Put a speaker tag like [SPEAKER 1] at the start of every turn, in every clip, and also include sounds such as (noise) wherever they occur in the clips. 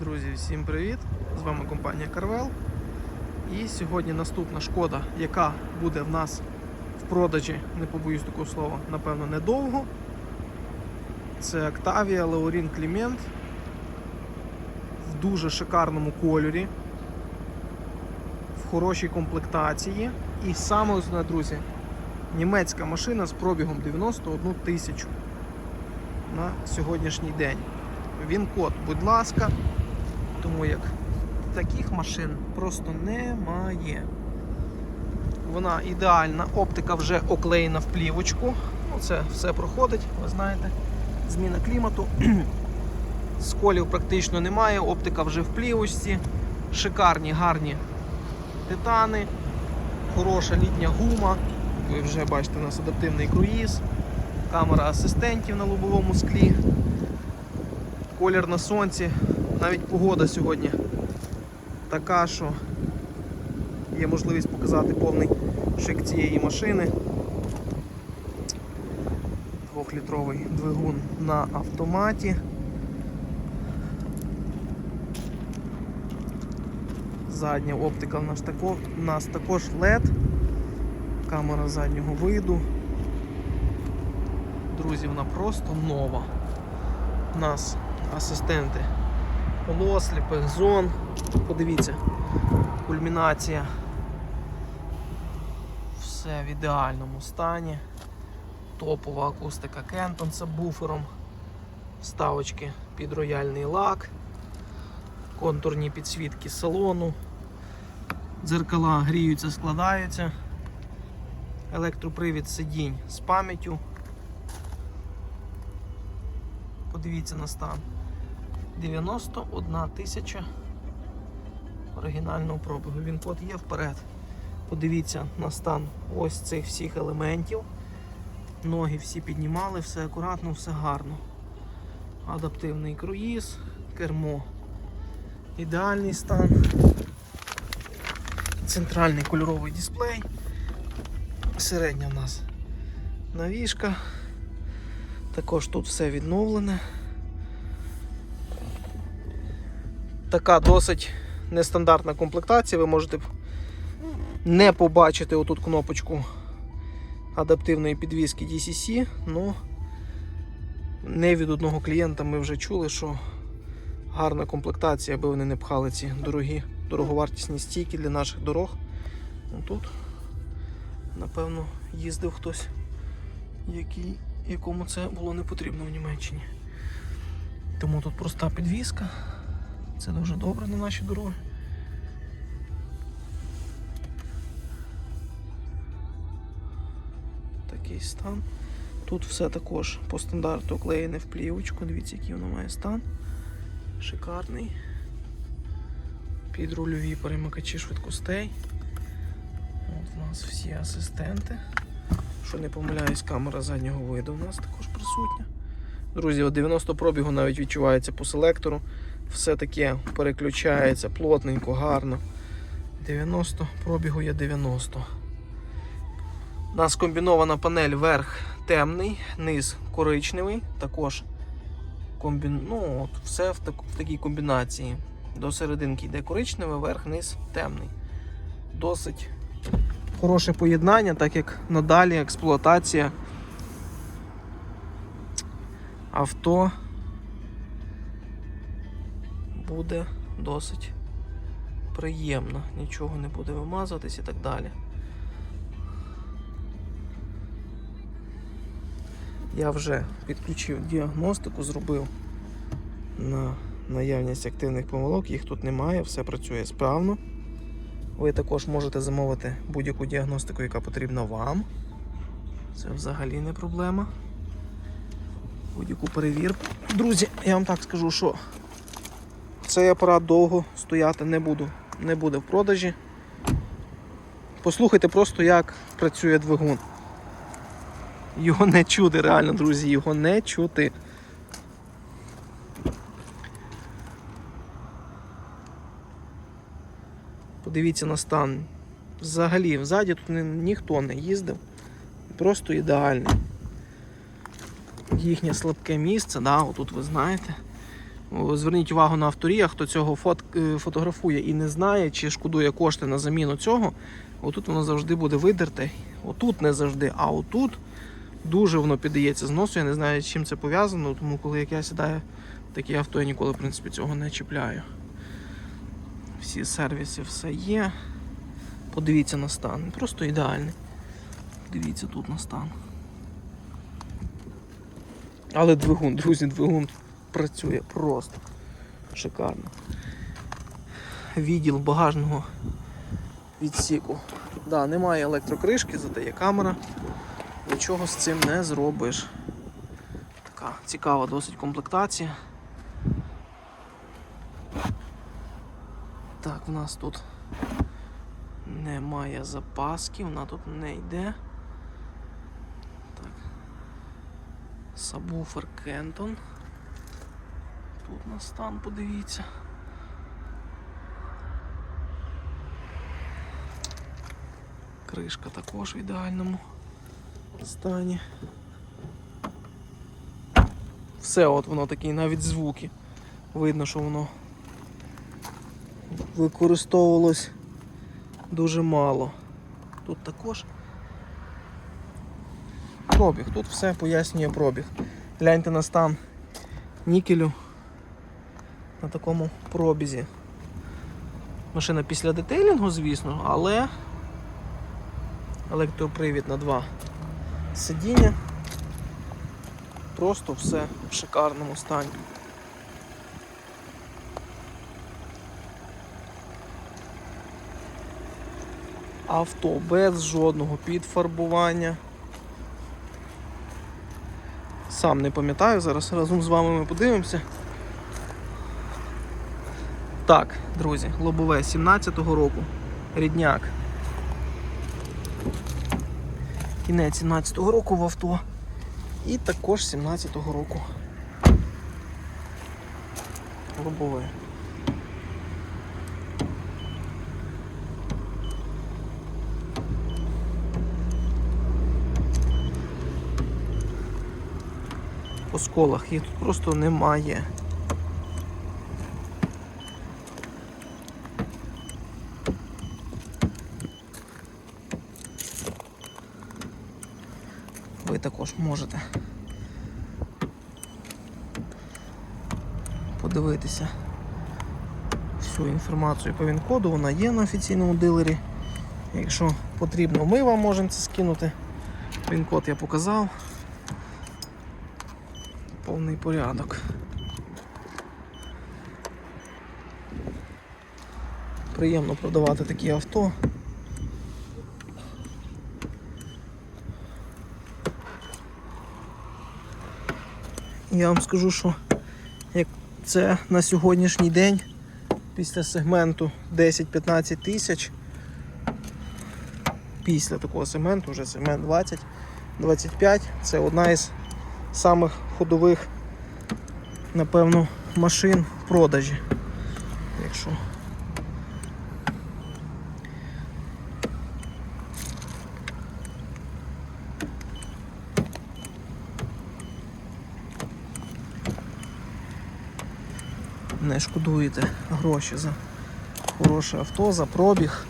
[SPEAKER 1] Друзі, всім привіт! З вами компанія Carvel. І сьогодні наступна шкода, яка буде в нас в продажі, не побоюсь такого слова, напевно, недовго. Це Octavia Laurin Clement в дуже шикарному кольорі, в хорошій комплектації. І саме основне, друзі, німецька машина з пробігом 91 тисячу на сьогоднішній день. Він код, будь ласка, тому як таких машин просто немає. Вона ідеальна, оптика вже оклеєна в плівочку. Оце все проходить, ви знаєте. Зміна клімату. (clears throat) Сколів практично немає, оптика вже в плівочці, шикарні, гарні титани, хороша літня гума. Ви вже бачите, у нас адаптивний круїз, камера асистентів на лобовому склі колір на сонці, навіть погода сьогодні така, що є можливість показати повний шик цієї машини. Двохлітровий двигун на автоматі. Задня оптика в нас, також LED, камера заднього виду. Друзі, вона просто нова. У нас асистенти полосліпих зон. Подивіться, кульмінація. Все в ідеальному стані. Топова акустика Кентон з буфером, вставочки під рояльний лак, контурні підсвітки салону, дзеркала гріються, складаються, електропривід сидінь з пам'яттю. Подивіться на стан. 91 тисяча оригінального пробігу. Він код є вперед. Подивіться на стан ось цих всіх елементів. Ноги всі піднімали, все акуратно, все гарно. Адаптивний круїз, кермо. Ідеальний стан. Центральний кольоровий дисплей. Середня в нас навішка. Також тут все відновлене. Така досить нестандартна комплектація. Ви можете не побачити отут кнопочку адаптивної підвіски DCC, але не від одного клієнта ми вже чули, що гарна комплектація, аби вони не пхали ці дорогі, дороговартісні стійки для наших дорог. Ну, Тут, напевно, їздив хтось, який якому це було не потрібно в Німеччині. Тому тут проста підвізка. Це дуже добре на наші дороги. Такий стан. Тут все також по стандарту оклеєне в плівочку. Дивіться, який воно має стан. Шикарний. Підрульові перемикачі швидкостей. От у нас всі асистенти. Що не помиляюсь, камера заднього виду у нас також присутня. Друзі, от 90 пробігу навіть відчувається по селектору. Все таке переключається плотненько, гарно. 90 пробігу є 90. У нас комбінована панель верх темний, низ коричневий. Також комбін... ну, от, все в, так... в такій комбінації. До серединки йде коричневий, верх, низ темний. Досить хороше поєднання, так як надалі експлуатація авто буде досить приємна, нічого не буде вимазуватись і так далі. Я вже підключив діагностику, зробив на наявність активних помилок, їх тут немає, все працює справно. Ви також можете замовити будь-яку діагностику, яка потрібна вам. Це взагалі не проблема. Будь-яку перевірку. Друзі, я вам так скажу, що цей апарат довго стояти не буду, не буде в продажі. Послухайте просто, як працює двигун. Його не чути, реально, друзі, його не чути. Подивіться на стан. Взагалі, взаді тут ні- ніхто не їздив. Просто ідеальний. Їхнє слабке місце, да, отут ви знаєте. Зверніть увагу на авторія, хто цього е, фотографує і не знає, чи шкодує кошти на заміну цього. Отут воно завжди буде видерте. Отут не завжди, а отут дуже воно піддається зносу. Я не знаю, з чим це пов'язано, тому коли як я сідаю в такі авто, я ніколи в принципі, цього не чіпляю. Всі сервіси, все є. Подивіться на стан. Просто ідеальний. Дивіться тут на стан. Але двигун, друзі, двигун працює просто шикарно. Відділ багажного відсіку. Да, немає електрокришки, зате є камера. Нічого з цим не зробиш. Така цікава досить комплектація. Так, в нас тут немає запаски, вона тут не йде. Так. Сабвуфер Кентон. Тут на стан подивіться. Кришка також в ідеальному стані. Все, от воно такі, навіть звуки. Видно, що воно використовувалось дуже мало. Тут також пробіг. Тут все пояснює пробіг. Гляньте на стан нікелю на такому пробізі. Машина після детейлінгу, звісно, але електропривід на два сидіння. Просто все в шикарному стані. Авто без жодного підфарбування. Сам не пам'ятаю, зараз разом з вами ми подивимося. Так, друзі, лобове 17-го року. Рідняк. Кінець 17-го року в авто. І також 17-го року. Лобове. По сколах їх тут просто немає. ви також можете подивитися всю інформацію по ВІН-коду, вона є на офіційному дилері. Якщо потрібно, ми вам можемо це скинути. Він-код я показав. Повний порядок. Приємно продавати такі авто. Я вам скажу, що як це на сьогоднішній день після сегменту 10-15 тисяч, після такого сегменту, вже сегмент 20-25, це одна із самих ходових, напевно, машин в продажі. Якщо не шкодуєте гроші за хороше авто, за пробіг.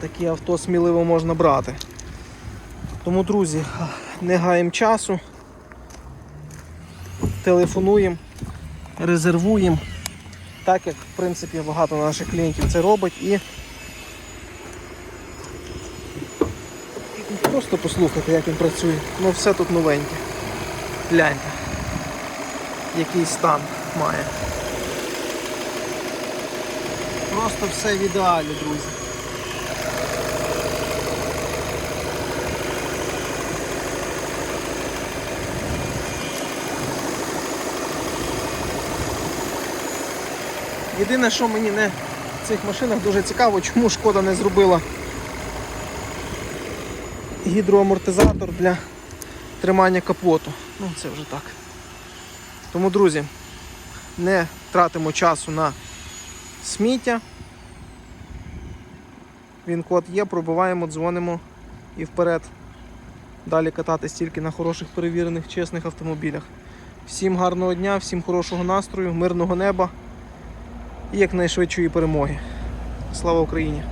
[SPEAKER 1] Такі авто сміливо можна брати. Тому, друзі, не гаємо часу, телефонуємо, резервуємо, так як в принципі багато наших клієнтів це робить і Просто послухайте, як він працює. Ну все тут новеньке. Гляньте. Який стан має. Просто все в ідеалі, друзі. Єдине, що мені не в цих машинах дуже цікаво, чому шкода не зробила гідроамортизатор для тримання капоту. Ну, це вже так. Тому, друзі, не тратимо часу на сміття. Він код є, пробиваємо, дзвонимо і вперед. Далі кататись тільки на хороших перевірених, чесних автомобілях. Всім гарного дня, всім хорошого настрою, мирного неба і якнайшвидшої перемоги. Слава Україні!